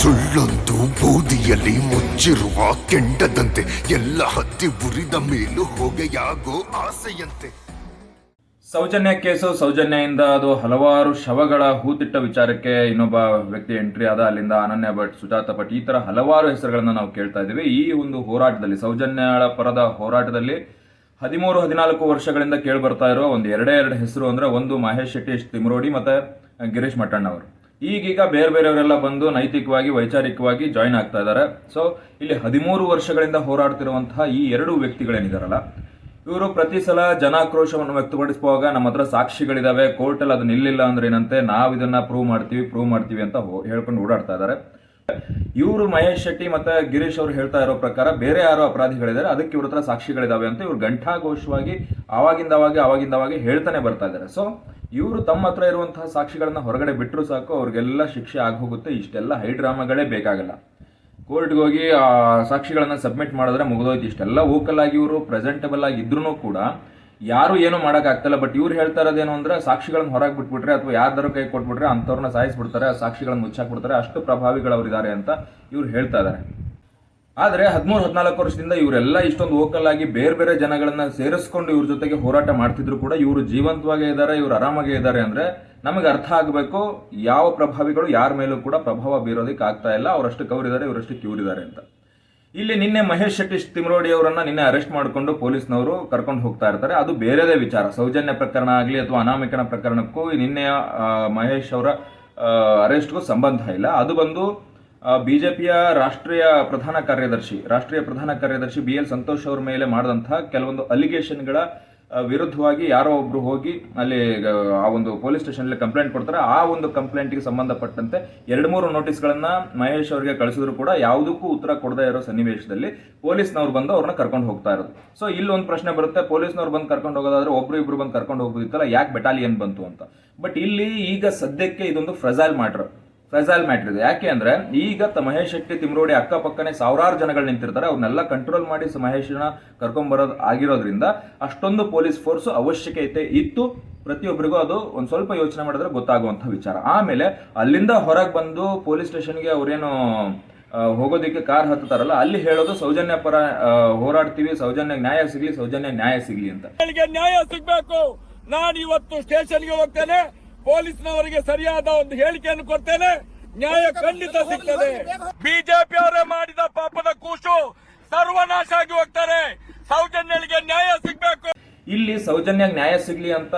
ಸುಳ್ಳೊಂದು ಬೂದಿಯಲ್ಲಿ ಮುಚ್ಚಿರುವ ಕೆಂಡದಂತೆ ಎಲ್ಲ ಹತ್ತಿ ಉರಿದ ಮೇಲೂ ಹೊಗೆಯಾಗೋ ಆಸೆಯಂತೆ. ಸೌಜನ್ಯ ಕೇಸು ಸೌಜನ್ಯದಿಂದ ಅದು ಹಲವಾರು ಶವಗಳ ಹೂತಿಟ್ಟ ವಿಚಾರಕ್ಕೆ ಇನ್ನೊಬ್ಬ ವ್ಯಕ್ತಿ ಎಂಟ್ರಿ ಆದ. ಅಲ್ಲಿಂದ ಅನನ್ಯ ಭಟ್, ಸುಜಾತ ಭಟ್ ಈ ತರ ಹಲವಾರು ಹೆಸರುಗಳನ್ನು ನಾವು ಕೇಳ್ತಾ ಇದ್ದೀವಿ. ಈ ಒಂದು ಹೋರಾಟದಲ್ಲಿ, ಸೌಜನ್ಯಳ ಪರದ ಹೋರಾಟದಲ್ಲಿ ಹದಿಮೂರು, ಹದಿನಾಲ್ಕು ವರ್ಷಗಳಿಂದ ಕೇಳಿ ಬರ್ತಾ ಇರೋ ಒಂದು ಎರಡೇ ಎರಡು ಹೆಸರು ಅಂದ್ರೆ ಒಂದು ಮಹೇಶ್ ಶೆಟ್ಟಿ ತಿಮರೋಡಿ ಮತ್ತೆ ಗಿರೀಶ್ ಮಟ್ಟಣ್ಣ ಅವರು ಈಗೀಗ ಬೇರೆ ಬೇರೆಯವರೆಲ್ಲ ಬಂದು ನೈತಿಕವಾಗಿ, ವೈಚಾರಿಕವಾಗಿ ಜಾಯಿನ್ ಆಗ್ತಾ ಇದ್ದಾರೆ. ಸೊ ಇಲ್ಲಿ ಹದಿಮೂರು ವರ್ಷಗಳಿಂದ ಹೋರಾಡ್ತಿರುವಂತಹ ಈ ಎರಡು ವ್ಯಕ್ತಿಗಳೇನಿದಾರಲ್ಲ, ಇವರು ಪ್ರತಿ ಸಲ ಜನಾಕ್ರೋಶವನ್ನು ವ್ಯಕ್ತಪಡಿಸುವಾಗ ನಮ್ಮ ಹತ್ರ ಸಾಕ್ಷಿಗಳಿದಾವೆ, ಕೋರ್ಟಲ್ಲಿ ಅದು ನಿಲ್ಲಿಲ್ಲ ಅಂದ್ರೆ ಏನಂತೆ, ನಾವು ಇದನ್ನ ಪ್ರೂವ್ ಮಾಡ್ತೀವಿ ಪ್ರೂವ್ ಮಾಡ್ತೀವಿ ಅಂತ ಹೇಳ್ಕೊಂಡು ಓಡಾಡ್ತಾ ಇದ್ದಾರೆ. ಇವರು ಮಹೇಶ್ ಶೆಟ್ಟಿ ಮತ್ತೆ ಗಿರೀಶ್ ಅವರು ಹೇಳ್ತಾ ಇರೋ ಪ್ರಕಾರ ಬೇರೆ ಯಾರೋ ಅಪರಾಧಿಗಳಿದ್ದಾರೆ ಅದಕ್ಕೆ ಇವ್ರ ಹತ್ರ ಸಾಕ್ಷಿಗಳಿದಾವೆ ಅಂತ ಇವ್ರು ಘಂಟಾಘೋಷವಾಗಿ ಅವಾಗಿಂದವಾಗಿ ಆವಾಗಿಂದ ಅವಾಗ ಹೇಳ್ತಾನೆ ಬರ್ತಾ ಇದ್ದಾರೆ. ಸೊ ಇವರು ತಮ್ಮ ಹತ್ರ ಇರುವಂತಹ ಸಾಕ್ಷಿಗಳನ್ನ ಹೊರಗಡೆ ಬಿಟ್ಟರು ಸಾಕು, ಅವ್ರಿಗೆಲ್ಲ ಶಿಕ್ಷೆ ಆಗೋಗುತ್ತೆ ಇಷ್ಟೆಲ್ಲ ಹೈ ಡ್ರಾಮಾಗಳೇ ಬೇಕಾಗಲ್ಲ. ಕೋರ್ಟ್ಗೆ ಹೋಗಿ ಆ ಸಾಕ್ಷಿಗಳನ್ನ ಸಬ್ಮಿಟ್ ಮಾಡಿದ್ರೆ ಮುಗಿದೋಯ್ತು. ಇಷ್ಟೆಲ್ಲ ವೋಕಲ್ ಆಗಿ ಇವರು ಪ್ರೆಸೆಂಟಬಲ್ ಆಗಿ ಇದ್ರೂ ಕೂಡ ಯಾರು ಏನು ಮಾಡೋಕ್ಕಾಗ್ತಲ್ಲ ಬಟ್ ಇವ್ರು ಹೇಳ್ತಾ ಇರೋದೇನು ಅಂದ್ರೆ ಸಾಕ್ಷಿಗಳನ್ನ ಹೊರಗೆ ಬಿಟ್ಬಿಟ್ರೆ ಅಥವಾ ಯಾರ್ದಾರು ಕೈ ಕೊಟ್ಬಿಟ್ರೆ ಅಂಥವ್ರನ್ನ ಸಾಯಿಸ್ಬಿಡ್ತಾರೆ, ಆ ಸಾಕ್ಷಿಗಳನ್ನ ಮುಚ್ಚಾಕ್ಬಿಡ್ತಾರೆ, ಅಷ್ಟು ಪ್ರಭಾವಿಗಳವರಿದ್ದಾರೆ ಅಂತ ಇವ್ರು ಹೇಳ್ತಾ ಇದ್ದಾರೆ. ಆದರೆ ಹದಿಮೂರು, ಹದಿನಾಲ್ಕು ವರ್ಷದಿಂದ ಇವರೆಲ್ಲ ಇಷ್ಟೊಂದು ವೋಕಲ್ ಆಗಿ ಬೇರೆ ಬೇರೆ ಜನಗಳನ್ನ ಸೇರಿಸ್ಕೊಂಡು ಇವ್ರ ಜೊತೆಗೆ ಹೋರಾಟ ಮಾಡ್ತಿದ್ರು ಕೂಡ ಇವರು ಜೀವಂತವಾಗೇ ಇದ್ದಾರೆ, ಇವರು ಆರಾಮಾಗೇ ಇದ್ದಾರೆ ಅಂದ್ರೆ ನಮಗೆ ಅರ್ಥ ಆಗಬೇಕು ಯಾವ ಪ್ರಭಾವಿಗಳು ಯಾರ ಮೇಲೂ ಕೂಡ ಪ್ರಭಾವ ಬೀರೋದಕ್ಕೆ ಆಗ್ತಾ ಇಲ್ಲ, ಅವರಷ್ಟು ಕವರಿದ್ದಾರೆ ಇವರಷ್ಟು ಕ್ಯೂರಿದ್ದಾರೆ ಅಂತ. ಇಲ್ಲಿ ನಿನ್ನೆ ಮಹೇಶ್ ಶೆಟ್ಟಿ ತಿಮರೋಡಿ ಅವರನ್ನ ನಿನ್ನೆ ಅರೆಸ್ಟ್ ಮಾಡಿಕೊಂಡು ಪೊಲೀಸ್ನವರು ಕರ್ಕೊಂಡು ಹೋಗ್ತಾ ಇರ್ತಾರೆ. ಅದು ಬೇರೆದೇ ವಿಚಾರ. ಸೌಜನ್ಯ ಪ್ರಕರಣ ಆಗಲಿ ಅಥವಾ ಅನಾಮಿಕನ ಪ್ರಕರಣಕ್ಕೂ ನಿನ್ನೆ ಮಹೇಶ್ ಅವರ ಅರೆಸ್ಟ್ಗೂ ಸಂಬಂಧ ಇಲ್ಲ. ಅದು ಬಂದು ಬಿಜೆಪಿಯ ರಾಷ್ಟ್ರೀಯ ಪ್ರಧಾನ ಕಾರ್ಯದರ್ಶಿ ರಾಷ್ಟ್ರೀಯ ಪ್ರಧಾನ ಕಾರ್ಯದರ್ಶಿ ಬಿ ಎಲ್ ಸಂತೋಷ್ ಅವರ ಮೇಲೆ ಮಾಡಿದಂತಹ ಕೆಲವೊಂದು ಅಲಿಗೇಷನ್ಗಳ ವಿರುದ್ಧವಾಗಿ ಯಾರೋ ಒಬ್ರು ಹೋಗಿ ಅಲ್ಲಿ ಆ, ಒಂದು ಪೊಲೀಸ್ ಸ್ಟೇಷನ್ ಕಂಪ್ಲೇಂಟ್ ಕೊಡ್ತಾರೆ. ಆ ಒಂದು ಕಂಪ್ಲೇಂಟ್ಗೆ ಸಂಬಂಧಪಟ್ಟಂತೆ ಎರಡು ಮೂರು ನೋಟಿಸ್ಗಳನ್ನ ಮಹೇಶ್ ಅವರಿಗೆ ಕಳಿಸಿದ್ರು ಕೂಡ ಯಾವುದಕ್ಕೂ ಉತ್ತರ ಕೊಡದೇ ಇರೋ ಸನ್ನಿವೇಶದಲ್ಲಿ ಪೊಲೀಸ್ನವ್ರು ಬಂದು ಅವ್ರನ್ನ ಕರ್ಕೊಂಡು ಹೋಗ್ತಾ ಇರೋದು. ಸೊ ಇಲ್ಲಿ ಒಂದು ಪ್ರಶ್ನೆ ಬರುತ್ತೆ ಪೊಲೀಸ್ನವ್ರು ಬಂದು ಕರ್ಕೊಂಡು ಹೋಗೋದಾದ್ರೆ ಒಬ್ರು ಇಬ್ರು ಬಂದು ಕರ್ಕೊಂಡು ಹೋಗೋದಿತ್ತಲ್ಲ ಯಾಕೆ ಬೆಟಾಲಿಯನ್ ಬಂತು ಅಂತ? ಬಟ್ ಇಲ್ಲಿ ಈಗ ಸದ್ಯಕ್ಕೆ ಇದೊಂದು ಫ್ರೆಜೈಲ್ ಮ್ಯಾಟ್ರ್ ಫ್ರೆಜೈಲ್ ಮ್ಯಾಟ್ರ್ ಇದೆ. ಯಾಕೆ ಅಂದ್ರೆ ಈಗ ಮಹೇಶ್ ಶೆಟ್ಟಿ, ತಿಮ್ರೋಡಿ ಅಕ್ಕಪಕ್ಕನೆ ಸಾವಿರಾರು ಜನಗಳು ನಿಂತಿರ್ತಾರೆ. ಅವ್ರನ್ನೆಲ್ಲ ಕಂಟ್ರೋಲ್ ಮಾಡಿ ಮಹೇಶ್ನ ಕರ್ಕೊಂಡ್ಬರೋದು ಆಗಿರೋದ್ರಿಂದ ಅಷ್ಟೊಂದು ಪೊಲೀಸ್ ಫೋರ್ಸ್ ಅವಶ್ಯಕತೆ ಇತ್ತು. ಪ್ರತಿಯೊಬ್ಬರಿಗೂ ಅದು ಒಂದ್ ಸ್ವಲ್ಪ ಯೋಚನೆ ಮಾಡಿದ್ರೆ ಗೊತ್ತಾಗುವಂತ ವಿಚಾರ. ಆಮೇಲೆ ಅಲ್ಲಿಂದ ಹೊರಗೆ ಬಂದು ಪೊಲೀಸ್ ಸ್ಟೇಷನ್ಗೆ ಅವ್ರೇನು ಹೋಗೋದಿಕ್ಕೆ ಕಾರ್ ಹತ್ತಾರಲ್ಲ ಅಲ್ಲಿ ಹೇಳೋದು ಸೌಜನ್ಯ ಪರ ಹೋರಾಡ್ತೀವಿ, ಸೌಜನ್ಯ ನ್ಯಾಯ ಸಿಗ್ಲಿ, ಸೌಜನ್ಯ ನ್ಯಾಯ ಸಿಗ್ಲಿ ಅಂತ. ನ್ಯಾಯ ಸಿಗ್ಬೇಕು. ನಾನು ಇವತ್ತು ಸ್ಟೇಷನ್ಗೆ ಹೋಗ್ತೇನೆ. ಪೊಲೀಸ್ನವರಿಗೆ ಸರಿಯಾದ ಒಂದು ಹೇಳಿಕೆಯನ್ನು ಕೊಡ್ತೇನೆ. ನ್ಯಾಯ ಖಂಡಿತ ಸಿಗ್ತದೆ. ಬಿಜೆಪಿ ಅವರೇ ಮಾಡಿದ ಪಾಪದ ಕೂಸು ಸರ್ವನಾಶ ಆಗಿ ಹೋಗ್ತಾರೆ. ಸೌಜನ್ಯಗಳಿಗೆ ನ್ಯಾಯ ಸಿಗ್ಬೇಕು. ಇಲ್ಲಿ ಸೌಜನ್ಯ ನ್ಯಾಯ ಸಿಗ್ಲಿ ಅಂತ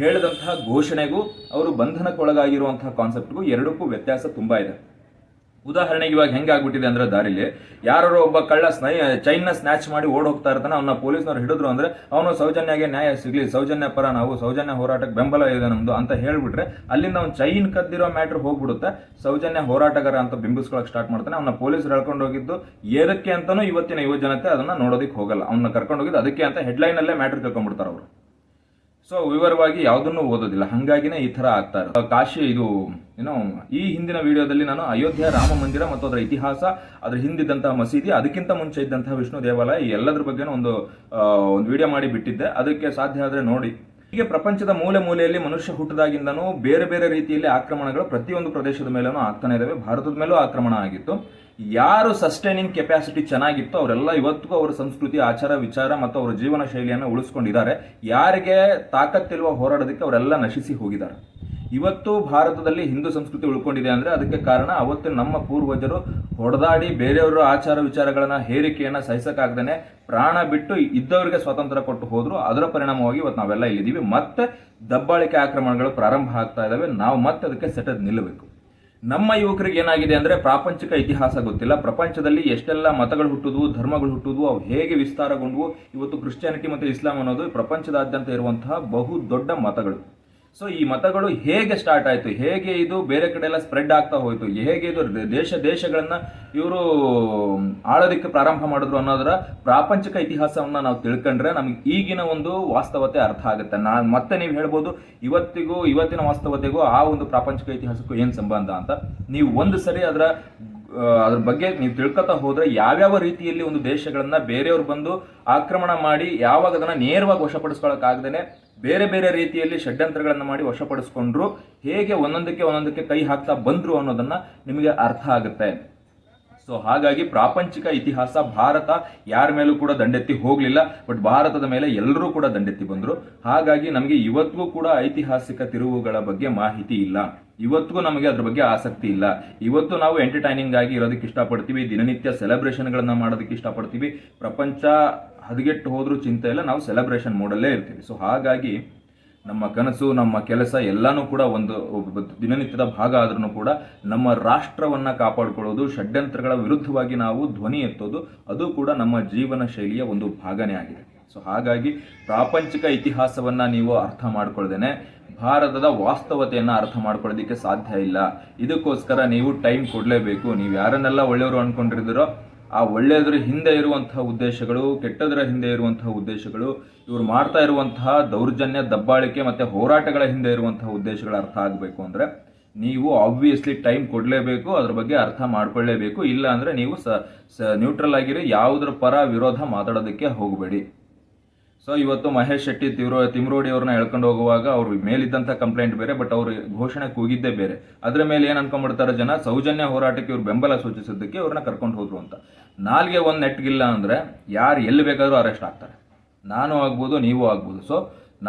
ಹೇಳಿದಂತಹ ಘೋಷಣೆಗೂ ಅವರು ಬಂಧನಕ್ಕೊಳಗಾಗಿರುವಂತಹ ಕಾನ್ಸೆಪ್ಟ್ಗೂ ಎರಡಕ್ಕೂ ವ್ಯತ್ಯಾಸ ತುಂಬಾ ಇದೆ. ಉದಾಹರಣೆಗೆ ಇವಾಗ ಹೆಂಗಾಗ್ಬಿಟ್ಟಿದೆ ಅಂದ್ರೆ ದಾರಿಲಿ ಯಾರೋ ಒಬ್ಬ ಕಳ್ಳ ಸ್ನೈ ಚೈನ್ನ ಸ್ನ್ಯಾಚ್ ಮಾಡಿ ಓಡ್ ಹೋಗ್ತಾ ಇರ್ತಾನೆ ಅವನ್ನ ಪೊಲೀಸ್ನವ್ರು ಹಿಡಿದ್ರು ಅಂದ್ರೆ ಅವನು ಸೌಜನ್ಯಗೆ ನ್ಯಾಯ ಸಿಗ್ಲಿ, ಸೌಜನ್ಯ ಪರ ನಾವು ಸೌಜನ್ಯ ಹೋರಾಟಕ್ಕೆ ಬೆಂಬಲ ಇದೆ ನಮ್ದು ಅಂತ ಹೇಳ್ಬಿಟ್ರೆ ಅಲ್ಲಿಂದ ಅವ್ನು ಚೈನ್ ಕದ್ದಿರೋ ಮ್ಯಾಟ್ರ್ ಹೋಗ್ಬಿಡುತ್ತೆ. ಸೌಜನ್ಯ ಹೋರಾಟಗಾರ ಅಂತ ಬಿಂಬಿಸ್ಕೊಳಕ್ ಸ್ಟಾರ್ಟ್ ಮಾಡ್ತಾನೆ ಅವನ್ನ ಪೊಲೀಸರು ಹೇಳ್ಕೊಂಡು ಹೋಗಿದ್ದು ಏದಕ್ಕೆ ಅಂತಾನೂ ಇವತ್ತಿನ ಯುವ ಜನತೆ ಅದನ್ನ ನೋಡೋದಕ್ಕೆ ಹೋಗಲ್ಲ. ಅವನ್ನ ಕರ್ಕೊಂಡು ಹೋಗಿದ್ದು ಅದಕ್ಕೆ ಅಂತ ಹೆಡ್ಲೈನ್ ಅಲ್ಲೇ ಮ್ಯಾಟ್ರ್ ತಿಳ್ಕೊಂಡ್ಬಿಡ್ತಾರೆ ಅವರು. ಸೊ ವಿವರವಾಗಿ ಯಾವುದನ್ನು ಓದೋದಿಲ್ಲ. ಹಂಗಾಗಿನೇ ಈ ತರ ಆಗ್ತಾ ಇರೋದು ಕಾಶಿ ಇದು ಏನೋ ಈ ಹಿಂದಿನ ವಿಡಿಯೋದಲ್ಲಿ ನಾನು ಅಯೋಧ್ಯೆ ರಾಮ ಮಂದಿರ ಮತ್ತು ಅದರ ಇತಿಹಾಸ, ಅದ್ರ ಹಿಂದಿದ್ದಂತಹ ಮಸೀದಿ, ಅದಕ್ಕಿಂತ ಮುಂಚೆ ಇದ್ದಂತಹ ವಿಷ್ಣು ದೇವಾಲಯ ಎಲ್ಲದ್ರ ಬಗ್ಗೆನೂ ಒಂದು ಒಂದು ವಿಡಿಯೋ ಮಾಡಿ ಬಿಟ್ಟಿದ್ದೆ. ಅದಕ್ಕೆ ಸಾಧ್ಯ ಆದ್ರೆ ನೋಡಿ. ಹೀಗೆ ಪ್ರಪಂಚದ ಮೂಲೆ ಮೂಲೆಯಲ್ಲಿ ಮನುಷ್ಯ ಹುಟ್ಟದಾಗಿಂದನೂ ಬೇರೆ ಬೇರೆ ರೀತಿಯಲ್ಲಿ ಆಕ್ರಮಣಗಳು ಪ್ರತಿಯೊಂದು ಪ್ರದೇಶದ ಮೇಲೂ ಆಗ್ತಾನೆ ಇದಾವೆ. ಭಾರತದ ಮೇಲೂ ಆಕ್ರಮಣ ಆಗಿತ್ತು. ಯಾರು ಸಸ್ಟೈನಿಂಗ್ ಕೆಪಾಸಿಟಿ ಚೆನ್ನಾಗಿತ್ತು ಅವರೆಲ್ಲ ಇವತ್ತಿಗೂ ಅವರ ಸಂಸ್ಕೃತಿ, ಆಚಾರ, ವಿಚಾರ ಮತ್ತು ಅವರ ಜೀವನ ಶೈಲಿಯನ್ನು ಉಳಿಸ್ಕೊಂಡಿದ್ದಾರೆ. ಯಾರಿಗೆ ತಾಕತ್ತಿಲ್ವ ಹೋರಾಡೋದಕ್ಕೆ ಅವರೆಲ್ಲ ನಶಿಸಿ ಹೋಗಿದ್ದಾರೆ. ಇವತ್ತು ಭಾರತದಲ್ಲಿ ಹಿಂದೂ ಸಂಸ್ಕೃತಿ ಉಳ್ಕೊಂಡಿದೆ ಅಂದ್ರೆ ಅದಕ್ಕೆ ಕಾರಣ ಅವತ್ತು ನಮ್ಮ ಪೂರ್ವಜರು ಹೊಡೆದಾಡಿ ಬೇರೆಯವರ ಆಚಾರ ವಿಚಾರಗಳನ್ನ, ಹೇರಿಕೆಯನ್ನ ಸಹಿಸಕ್ಕಾಗ್ದೇನೆ ಪ್ರಾಣ ಬಿಟ್ಟು ಇದ್ದವರಿಗೆ ಸ್ವಾತಂತ್ರ್ಯ ಕೊಟ್ಟು ಹೋದ್ರು. ಅದರ ಪರಿಣಾಮವಾಗಿ ಇವತ್ತು ನಾವೆಲ್ಲ ಇಲ್ಲಿದ್ದೀವಿ. ಮತ್ತೆ ದಬ್ಬಾಳಿಕೆ ಆಕ್ರಮಣಗಳು ಪ್ರಾರಂಭ ಆಗ್ತಾ ಇದ್ದಾವೆ ನಾವು ಮತ್ತೆ ಅದಕ್ಕೆ ಸೆಟದ್ ನಿಲ್ಲಬೇಕು. ನಮ್ಮ ಯುವಕರಿಗೆ ಏನಾಗಿದೆ ಅಂದ್ರೆ ಪ್ರಾಪಂಚಿಕ ಇತಿಹಾಸ ಗೊತ್ತಿಲ್ಲ. ಪ್ರಪಂಚದಲ್ಲಿ ಎಷ್ಟೆಲ್ಲ ಮತಗಳು ಹುಟ್ಟುದು ಧರ್ಮಗಳು ಹುಟ್ಟುದು ಅವು ಹೇಗೆ ವಿಸ್ತಾರಗೊಂಡವು. ಇವತ್ತು ಕ್ರಿಶ್ಚಿಯಾನಿಟಿ ಮತ್ತು ಇಸ್ಲಾಂ ಅನ್ನೋದು ಪ್ರಪಂಚದಾದ್ಯಂತ ಇರುವಂತಹ ಬಹು ದೊಡ್ಡ ಮತಗಳು. ಸೊ ಈ ಮತಗಳು ಹೇಗೆ ಸ್ಟಾರ್ಟ್ ಆಯಿತು? ಹೇಗೆ ಇದು ಬೇರೆ ಕಡೆ ಎಲ್ಲ ಸ್ಪ್ರೆಡ್ ಆಗ್ತಾ ಹೋಯಿತು? ಹೇಗೆ ಇದು ದೇಶ, ದೇಶಗಳನ್ನ ಇವರು ಆಳೋದಕ್ಕೆ ಪ್ರಾರಂಭ ಮಾಡಿದ್ರು ಅನ್ನೋದರ ಪ್ರಾಪಂಚಿಕ ಇತಿಹಾಸವನ್ನ ನಾವು ತಿಳ್ಕೊಂಡ್ರೆ ನಮ್ಗೆ ಈಗಿನ ಒಂದು ವಾಸ್ತವತೆ ಅರ್ಥ ಆಗುತ್ತೆ. ನಾ, ಮತ್ತೆ ನೀವು ಹೇಳ್ಬೋದು, ಇವತ್ತಿಗೂ, ಇವತ್ತಿನ ವಾಸ್ತವತೆಗೂ ಆ ಒಂದು ಪ್ರಾಪಂಚಿಕ ಇತಿಹಾಸಕ್ಕೂ ಏನು ಸಂಬಂಧ ಅಂತ. ನೀವು ಒಂದು ಸರಿ ಅದರ ಅದ್ರ ಬಗ್ಗೆ ನೀವು ತಿಳ್ಕೊತಾ ಹೋದ್ರೆ ಯಾವ್ಯಾವ ರೀತಿಯಲ್ಲಿ ಒಂದು ದೇಶಗಳನ್ನ ಬೇರೆಯವ್ರು ಬಂದು ಆಕ್ರಮಣ ಮಾಡಿ ಯಾವಾಗ ಅದನ್ನ ನೇರವಾಗಿ ವಶಪಡಿಸ್ಕೊಳಕ್ಕಾಗ್ದೇನೆ ಬೇರೆ ಬೇರೆ ರೀತಿಯಲ್ಲಿ ಷಡ್ಯಂತ್ರಗಳನ್ನು ಮಾಡಿ ವಶಪಡಿಸ್ಕೊಂಡ್ರು ಹೇಗೆ ಒಂದೊಂದಕ್ಕೆ ಒಂದೊಂದಕ್ಕೆ ಕೈ ಹಾಕ್ತಾ ಬಂದ್ರು ಅನ್ನೋದನ್ನ ನಿಮಗೆ ಅರ್ಥ ಆಗುತ್ತೆ. ಸೊ ಹಾಗಾಗಿ ಪ್ರಾಪಂಚಿಕ ಇತಿಹಾಸ ಭಾರತ ಯಾರ ಮೇಲೂ ಕೂಡ ದಂಡೆತ್ತಿ ಹೋಗಲಿಲ್ಲ ಬಟ್ ಭಾರತದ ಮೇಲೆ ಎಲ್ಲರೂ ಕೂಡ ದಂಡೆತ್ತಿ ಬಂದರು. ಹಾಗಾಗಿ ನಮಗೆ ಇವತ್ತಿಗೂ ಕೂಡ ಐತಿಹಾಸಿಕ ತಿರುವುಗಳ ಬಗ್ಗೆ ಮಾಹಿತಿ ಇಲ್ಲ. ಇವತ್ತಿಗೂ ನಮಗೆ ಅದ್ರ ಬಗ್ಗೆ ಆಸಕ್ತಿ ಇಲ್ಲ. ಇವತ್ತು ನಾವು ಎಂಟರ್ಟೈನಿಂಗ್ ಆಗಿ ಇರೋದಕ್ಕೆ ಇಷ್ಟಪಡ್ತೀವಿ, ದಿನನಿತ್ಯ ಸೆಲೆಬ್ರೇಷನ್ಗಳನ್ನ ಮಾಡೋದಕ್ಕೆ ಇಷ್ಟಪಡ್ತೀವಿ. ಪ್ರಪಂಚ ಹದಗೆಟ್ಟು ಹೋದ್ರೂ ಚಿಂತೆ ಇಲ್ಲ, ನಾವು ಸೆಲೆಬ್ರೇಷನ್ ಮೋಡಲ್ಲೇ ಇರ್ತೀವಿ. ಸೊ ಹಾಗಾಗಿ ನಮ್ಮ ಕನಸು, ನಮ್ಮ ಕೆಲಸ ಎಲ್ಲನೂ ಕೂಡ ಒಂದು ದಿನನಿತ್ಯದ ಭಾಗ ಆದ್ರೂ ಕೂಡ ನಮ್ಮ ರಾಷ್ಟ್ರವನ್ನ ಕಾಪಾಡಿಕೊಳ್ಳೋದು, ಷಡ್ಯಂತ್ರಗಳ ವಿರುದ್ಧವಾಗಿ ನಾವು ಧ್ವನಿ ಎತ್ತೋದು, ಅದು ಕೂಡ ನಮ್ಮ ಜೀವನ ಶೈಲಿಯ ಒಂದು ಭಾಗನೇ ಆಗಿದೆ. ಸೊ ಹಾಗಾಗಿ ಪ್ರಾಪಂಚಿಕ ಇತಿಹಾಸವನ್ನ ನೀವು ಅರ್ಥ ಮಾಡ್ಕೊಳ್ದೇನೆ, ಭಾರತದ ವಾಸ್ತವತೆಯನ್ನು ಅರ್ಥ ಮಾಡ್ಕೊಳ್ಳೋದಕ್ಕೆ ಸಾಧ್ಯ ಇಲ್ಲ. ಇದಕ್ಕೋಸ್ಕರ ನೀವು ಟೈಮ್ ಕೊಡಲೇಬೇಕು. ನೀವು ಯಾರನ್ನೆಲ್ಲ ಒಳ್ಳೆಯವರು ಅನ್ಕೊಂಡಿರಿದಿರೋ ಆ ಒಳ್ಳೆಯದರ ಹಿಂದೆ ಇರುವಂತಹ ಉದ್ದೇಶಗಳು, ಕೆಟ್ಟದರ ಹಿಂದೆ ಇರುವಂತಹ ಉದ್ದೇಶಗಳು, ಇವರು ಮಾಡ್ತಾ ಇರುವಂತಹ ದೌರ್ಜನ್ಯ, ದಬ್ಬಾಳಿಕೆ ಮತ್ತೆ ಹೋರಾಟಗಳ ಹಿಂದೆ ಇರುವಂತಹ ಉದ್ದೇಶಗಳ ಅರ್ಥ ಆಗಬೇಕು ಅಂದರೆ ನೀವು ಆಬ್ವಿಯಸ್ಲಿ ಟೈಮ್ ಕೊಡಲೇಬೇಕು, ಅದ್ರ ಬಗ್ಗೆ ಅರ್ಥ ಮಾಡ್ಕೊಳ್ಳೇಬೇಕು, ಇಲ್ಲ ಅಂದರೆ ನೀವು ಸ ನ್ಯೂಟ್ರಲ್ ಆಗಿರಿ, ಯಾವುದ್ರ ಪರ ವಿರೋಧ ಮಾತಾಡೋದಕ್ಕೆ ಹೋಗಬೇಡಿ. ಸೊ ಇವತ್ತು ಮಹೇಶ್ ಶೆಟ್ಟಿ ತಿವ್ರೋ ತಿಮ್ರೋಡಿ ಅವ್ರನ್ನ ಎಳ್ಕೊಂಡು ಹೋಗುವಾಗ ಅವ್ರ ಮೇಲಿದ್ದಂಥ ಕಂಪ್ಲೇಂಟ್ ಬೇರೆ ಬಟ್ ಅವ್ರ ಘೋಷಣೆ ಕೂಗಿದ್ದೇ ಬೇರೆ. ಅದರ ಮೇಲೆ ಏನು ಅನ್ಕೊಂಡ್ಬಿಡ್ತಾರೆ ಜನ? ಸೌಜನ್ಯ ಹೋರಾಟಕ್ಕೆ ಇವ್ರು ಬೆಂಬಲ ಸೂಚಿಸಿದ್ದಕ್ಕೆ ಅವ್ರನ್ನ ಕರ್ಕೊಂಡು ಹೋದ್ರು ಅಂತ. ನಾಲ್ಗೆ ಒಂದು ನೆಟ್ಗಿಲ್ಲ ಅಂದರೆ ಯಾರು ಎಲ್ಲಿ ಬೇಕಾದರೂ ಅರೆಸ್ಟ್ ಆಗ್ತಾರೆ. ನಾನು ಆಗ್ಬೋದು, ನೀವು ಆಗ್ಬೋದು. ಸೊ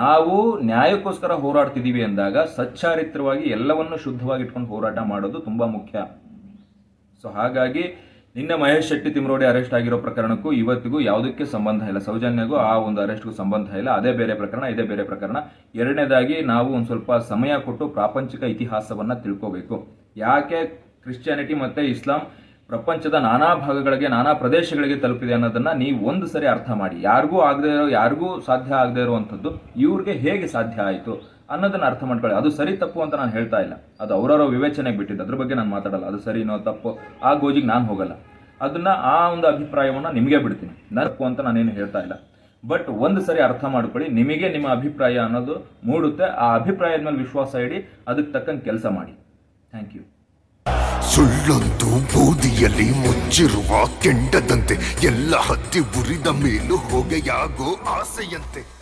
ನಾವು ನ್ಯಾಯಕ್ಕೋಸ್ಕರ ಹೋರಾಡ್ತಿದ್ದೀವಿ ಅಂದಾಗ ಸಚ್ಚಾರಿತ್ರವಾಗಿ ಎಲ್ಲವನ್ನು ಶುದ್ಧವಾಗಿ ಇಟ್ಕೊಂಡು ಹೋರಾಟ ಮಾಡೋದು ತುಂಬ ಮುಖ್ಯ. ಸೊ ಹಾಗಾಗಿ ನಿನ್ನೆ ಮಹೇಶ್ ಶೆಟ್ಟಿ ತಿಮ್ರೋಡಿ ಅರೆಸ್ಟ್ ಆಗಿರೋ ಪ್ರಕರಣಕ್ಕೂ ಇವತ್ತಿಗೂ ಯಾವುದಕ್ಕೆ ಸಂಬಂಧ ಇಲ್ಲ. ಸೌಜನ್ಯಗೂ ಆ ಒಂದು ಅರೆಸ್ಟ್ಗೂ ಸಂಬಂಧ ಇಲ್ಲ. ಅದೇ ಬೇರೆ ಪ್ರಕರಣ, ಇದೇ ಬೇರೆ ಪ್ರಕರಣ. ಎರಡನೇದಾಗಿ ನಾವು ಒಂದು ಸ್ವಲ್ಪ ಸಮಯ ಕೊಟ್ಟು ಪ್ರಾಪಂಚಿಕ ಇತಿಹಾಸವನ್ನು ತಿಳ್ಕೋಬೇಕು. ಯಾಕೆ ಕ್ರಿಶ್ಚಿಯಾನಿಟಿ ಮತ್ತು ಇಸ್ಲಾಂ ಪ್ರಪಂಚದ ನಾನಾ ಭಾಗಗಳಿಗೆ, ನಾನಾ ಪ್ರದೇಶಗಳಿಗೆ ತಲುಪಿದೆ ಅನ್ನೋದನ್ನ ನೀವು ಒಂದು ಸರಿ ಅರ್ಥ ಮಾಡಿ. ಯಾರಿಗೂ ಆಗದೆ ಇರೋ, ಯಾರಿಗೂ ಸಾಧ್ಯ ಆಗದೆ ಇರುವಂಥದ್ದು ಇವ್ರಿಗೆ ಹೇಗೆ ಸಾಧ್ಯ ಆಯಿತು? ಅನ್ನೋದನ್ನ ಅರ್ಥ ಮಾಡ್ಕೊಳ್ಳಿ. ಅದು ಸರಿ, ತಪ್ಪು ಅಂತ ನಾನು ಹೇಳ್ತಾ ಇಲ್ಲ. ಅದು ಅವರವರ ವಿವೇಚನೆಗೆ ಬಿಟ್ಟಿದ್ದು. ಅದ್ರ ಬಗ್ಗೆ ನಾನು ಮಾತಾಡಲ್ಲ. ಅದು ಸರಿನೋ ತಪ್ಪು. ಆ ಗೋಜಿಗೆ ನಾನು ಹೋಗಲ್ಲ. ಅದನ್ನ ಆ ಒಂದು ಅಭಿಪ್ರಾಯವನ್ನ ನಿಮಗೆ ಬಿಡ್ತೀನಿ. ನಾನು ತಪ್ಪು ಅಂತ ನಾನೇನು ಹೇಳ್ತಾ ಇಲ್ಲ. ಬಟ್ ಒಂದು ಸರಿ ಅರ್ಥ ಮಾಡ್ಕೊಳ್ಳಿ. ನಿಮಗೆ ನಿಮ್ಮ ಅಭಿಪ್ರಾಯ ಅನ್ನೋದು ಮೂಡುತ್ತೆ. ಆ ಅಭಿಪ್ರಾಯದ ಮೇಲೆ ವಿಶ್ವಾಸ ಇಡಿ. ಅದಕ್ಕೆ ತಕ್ಕಂಗೆ ಕೆಲಸ ಮಾಡಿ. Thank you. ಸುಳ್ಳೊಂದು ಬೂದಿಯಲ್ಲಿ ಮುಚ್ಚಿರುವ ಕೆಂಡದಂತೆ ಎಲ್ಲ ಹತ್ತಿ ಉರಿದ ಮೇಲೂ ಹೊಗೆಯಾಗೋ ಆಸೆಯಂತೆ.